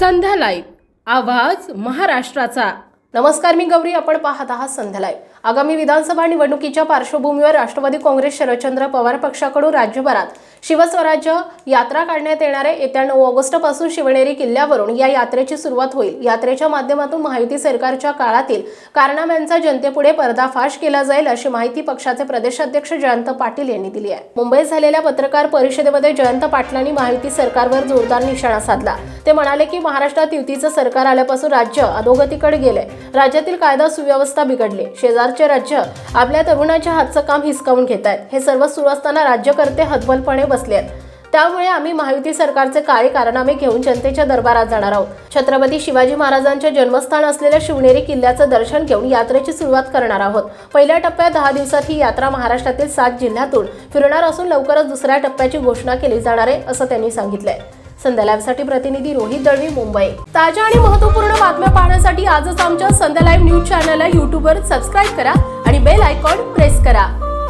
संध्या live. आवाज महाराष्ट्राचा. नमस्कार मी गौरी. आपण पाहत आहात संध्या लाईव्ह. आगामी विधानसभा निवडणुकीच्या पार्श्वभूमीवर राष्ट्रवादी काँग्रेस शरदचंद्र पवार पक्षाकडून राज्यभरात शिवस्वराज्य यात्रा काढण्यात येणार आहे येत्या नऊ ऑगस्टपासून शिवनेरी किल्ल्यावरून या यात्रेची सुरुवात होईल. यात्रेच्या माध्यमातून माहिती सरकारच्या काळातील कारनाम्यांचा जनतेपुढे पर्दाफाश केला जाईल अशी माहिती पक्षाचे प्रदेशाध्यक्ष जयंत पाटील यांनी दिली आहे. मुंबईत झालेल्या पत्रकार परिषदेमध्ये जयंत पाटलांनी माहिती सरकारवर जोरदार निशाणा साधला. ते म्हणाले की महाराष्ट्रात युतीचं सरकार आल्यापासून राज्य अधोगतीकडे गेले राज्यातील कायदा सुव्यवस्था बिघडली. शेजारचे राज्य आपल्या तरुणाच्या हातचं काम हिसकावून घेत आहेत हे सर्व सुरू असताना राज्यकर्ते हतबलपणे बसले आहेत. त्यामुळे आम्ही महायुती सरकारचे काळे कारनामे घेऊन जनतेच्या दरबारात जाणार आहोत. छत्रपती शिवाजी महाराजांचे जन्मस्थान असलेल्या शिवनेरी किल्ल्याचं दर्शन घेऊन यात्रेची सुरुवात करणार आहोत. पहिल्या टप्प्यात दहा दिवसात ही यात्रा महाराष्ट्रातील सात जिल्ह्यातून फिरणार असून लवकरच दुसऱ्या टप्प्याची घोषणा केली जाणार आहे असं त्यांनी सांगितलंय. संध्या लाईव्हसाठी प्रतिनिधी रोहित दळवी मुंबई. ताज्या आणि महत्त्वपूर्ण बातम्या पाहण्यासाठी आजच आमच्या संध्या लाईव्ह न्यूज चॅनलला यूट्यूबवर सबस्क्राईब करा आणि बेल आयकॉन प्रेस करा.